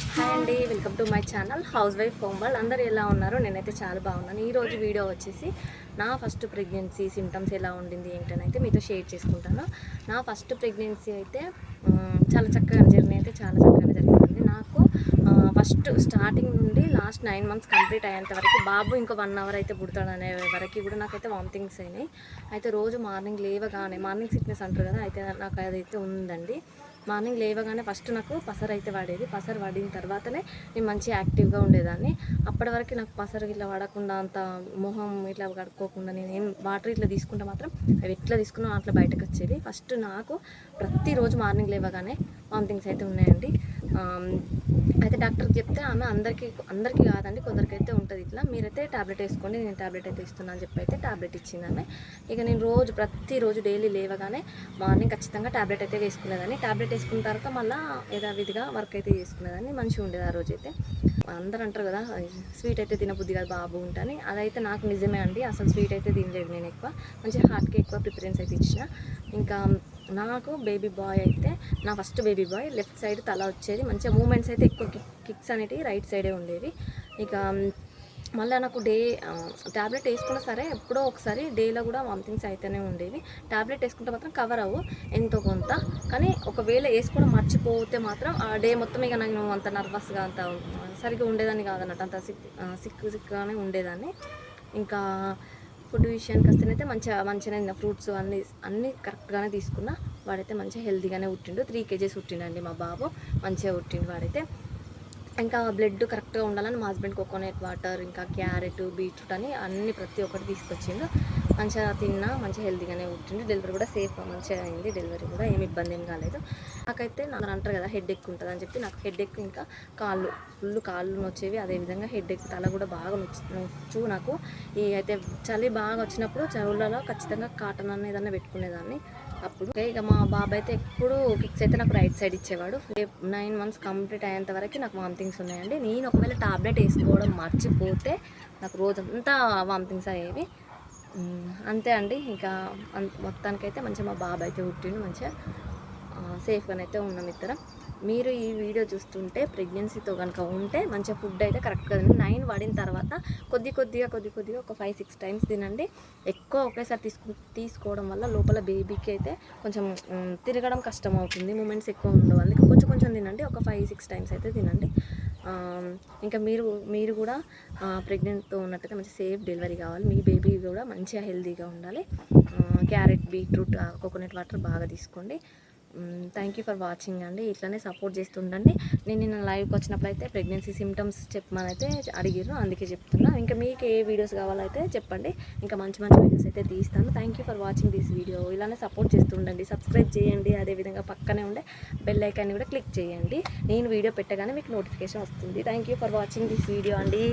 Hi అండి welcome to my channel housewife home వాళ్ళు అందరు ఎలా ఉన్నారు? నేనైతే చాలా బాగున్నాను. ఈరోజు వీడియో వచ్చేసి నా ఫస్ట్ ప్రెగ్నెన్సీ సిమ్టమ్స్ ఎలా ఉండింది ఏంటని అయితే మీతో షేర్ చేసుకుంటాను. నా ఫస్ట్ ప్రెగ్నెన్సీ అయితే చాలా చక్కగా జర్నీ అయితే చాలా చక్కగా జరిగిందండి నాకు ఫస్ట్ స్టార్టింగ్ నుండి లాస్ట్ నైన్ మంత్స్ కంప్లీట్ అయ్యేంత వరకు బాబు ఇంకో వన్ అవర్ అయితే పుడతాడు అనే వరకు కూడా నాకైతే వామిటింగ్స్ అయినాయి. అయితే రోజు మార్నింగ్ లేవగానే మార్నింగ్ సిక్నెస్ అంటారు కదా అయితే నాకు అదైతే ఉందండి. మార్నింగ్ లేవగానే ఫస్ట్ నాకు పసరు అయితే వాడేది. పసరు వాడిన తర్వాతనే నేను మంచి యాక్టివ్గా ఉండేదాన్ని. అప్పటి వరకు నాకు పసరు ఇట్లా వాడకుండా అంత మొహం ఇట్లా కడుక్కోకుండా నేను ఏం వాటర్ ఇట్లా తీసుకుంటే మాత్రం అవి ఎట్లా తీసుకున్నా అట్లా బయటకు వచ్చేది ఫస్ట్ నాకు ప్రతిరోజు మార్నింగ్ లేవగానే వామిటింగ్స్ అయితే ఉన్నాయండి. అయితే డాక్టర్కి చెప్తే ఆమె అందరికీ అందరికీ కాదండి కొందరికైతే ఉంటుంది ఇట్లా. మీరైతే టాబ్లెట్ వేసుకోండి నేను టాబ్లెట్ అయితే ఇస్తున్నాను అని చెప్పి అయితే టాబ్లెట్ ఇచ్చింది ఆమె. ఇక నేను రోజు ప్రతిరోజు డైలీ లేవగానే మార్నింగ్ ఖచ్చితంగా టాబ్లెట్ అయితే వేసుకునేదాన్ని. టాబ్లెట్ వేసుకున్న తర్వాత మళ్ళీ యథావిధిగా వర్క్ అయితే చేసుకునేదాన్ని. మంచిగా ఉండేది ఆ రోజైతే. అందరూ అంటారు కదా స్వీట్ అయితే తినబుద్ధి కాదు బాబు ఉంటాని అదైతే నాకు నిజమే అండి. అసలు స్వీట్ అయితే తినలేదు నేను ఎక్కువ. మంచిగా హార్ట్కి ఎక్కువ ప్రిఫరెన్స్ అయితే ఇచ్చిన. ఇంకా నాకు బేబీ బాయ్ అయితే నా first baby boy left side తల వచ్చేది. మంచిగా మూమెంట్స్ అయితే ఎక్కువ కిక్స్ అనేటివి రైట్ సైడే ఉండేవి. ఇక మళ్ళీ నాకు డే ట్యాబ్లెట్ వేసుకున్నా సరే ఎప్పుడో ఒకసారి డేలో కూడా వామిటింగ్స్ అయితేనే ఉండేవి. ట్యాబ్లెట్ వేసుకుంటే మాత్రం కవర్ అవ్వు ఎంతో కొంత. కానీ ఒకవేళ వేసుకోవడం మర్చిపోతే మాత్రం ఆ డే మొత్తం ఇక నేను అంత నర్వస్గా అంత సరిగ్గా ఉండేదాన్ని కాదన్నట్టు అంత సిక్ సిక్ సిక్గానే ఉండేదాన్ని. ఇంకా ఫుడ్ విషయానికి వస్తేనైతే మంచిగా మంచిగా ఫ్రూట్స్ అన్నీ అన్నీ కరెక్ట్గానే తీసుకున్నా. వాడైతే మంచిగా హెల్తీగానే పుట్టిండు. త్రీ కేజీస్ పుట్టిండండి మా బాబు. మంచిగా పుట్టిండు వాడైతే. ఇంకా బ్లడ్ కరెక్ట్గా ఉండాలని మా హస్బెండ్ కోకోనట్ వాటర్ ఇంకా క్యారెట్ బీట్రూట్ అని అన్ని ప్రతి ఒక్కటి తీసుకొచ్చిండు. మంచిగా తిన్నా మంచిగా హెల్తీగానే పుట్టిండు డెలివరీ కూడా సేఫ్ మంచిగా అయింది. డెలివరీ కూడా ఏమి ఇబ్బంది ఏం కాలేదు. నాకైతే నాకు అంటారు కదా హెడ్ ఎక్ ఉంటుంది అని చెప్పి నాకు హెడ్ ఎక్ ఇంకా కాళ్ళు ఫుల్ కాళ్ళు నొచ్చేవి. అదేవిధంగా హెడ్ ఎక్ తల కూడా బాగా నొచ్చు నొచ్చు నాకు. ఈ అయితే చలి బాగా వచ్చినప్పుడు చెవులలో ఖచ్చితంగా కాటన్ అనేది ఏదన్నా పెట్టుకునేదాన్ని. అప్పుడు. ఇక మా బాబాయ్ అయితే ఎప్పుడు కిక్స్ అయితే నాకు రైట్ సైడ్ ఇచ్చేవాడు. నైన్ మంత్స్ కంప్లీట్ అయ్యేంత వరకు నాకు వామిటింగ్స్ ఉన్నాయండి. నేను ఒకవేళ టాబ్లెట్ వేసుకోవడం మర్చిపోతే నాకు రోజంతా వామిటింగ్స్ అయ్యేవి. అంతే అండి. ఇంకా మొత్తానికైతే మంచిగా మా బాబాయ్ అయితే పుట్టిండు మంచిగా. సేఫ్గానైతే ఉన్నాం ఇద్దరం. మీరు ఈ వీడియో చూస్తుంటే ప్రెగ్నెన్సీతో కనుక ఉంటే మంచిగా ఫుడ్ అయితే కరెక్ట్గా తినండి. నైన్ వాడిన తర్వాత కొద్ది కొద్దిగా కొద్ది కొద్దిగా ఒక ఫైవ్ సిక్స్ టైమ్స్ తినండి. ఎక్కువ ఒకేసారి తీసుకు తీసుకోవడం వల్ల లోపల బేబీకి అయితే కొంచెం తిరగడం కష్టం అవుతుంది. మూమెంట్స్ ఎక్కువ ఉండవు. అందుకే కొంచెం కొంచెం తినండి. ఒక ఫైవ్ సిక్స్ టైమ్స్ అయితే తినండి. ఇంకా మీరు మీరు కూడా ప్రెగ్నెంట్తో ఉన్నట్టుగా మంచి సేఫ్ డెలివరీ కావాలి. మీ బేబీ కూడా మంచిగా హెల్తీగా ఉండాలి. క్యారెట్ బీట్రూట్ కోకోనట్ వాటర్ బాగా తీసుకోండి. థ్యాంక్ యూ ఫర్ వాచింగ్ అండి. ఇట్లానే సపోర్ట్ చేస్తుండండి. నేను నిన్న లైవ్కి వచ్చినప్పుడు అయితే ప్రెగ్నెన్సీ సిమ్టమ్స్ చెప్పమనైతే అడిగిర్రు అందుకే చెప్తున్నా. ఇంకా మీకు ఏ వీడియోస్ కావాలైతే చెప్పండి. ఇంకా మంచి మంచి వీడియోస్ అయితే తీస్తాను. Thank you for watching this video ఇలానే సపోర్ట్ చేస్తుండండి. సబ్స్క్రైబ్ చేయండి. అదేవిధంగా పక్కనే ఉండే బెల్ ఐకాన్ని కూడా క్లిక్ చేయండి. నేను వీడియో పెట్టగానే మీకు నోటిఫికేషన్ వస్తుంది. Thank you for watching this video అండి.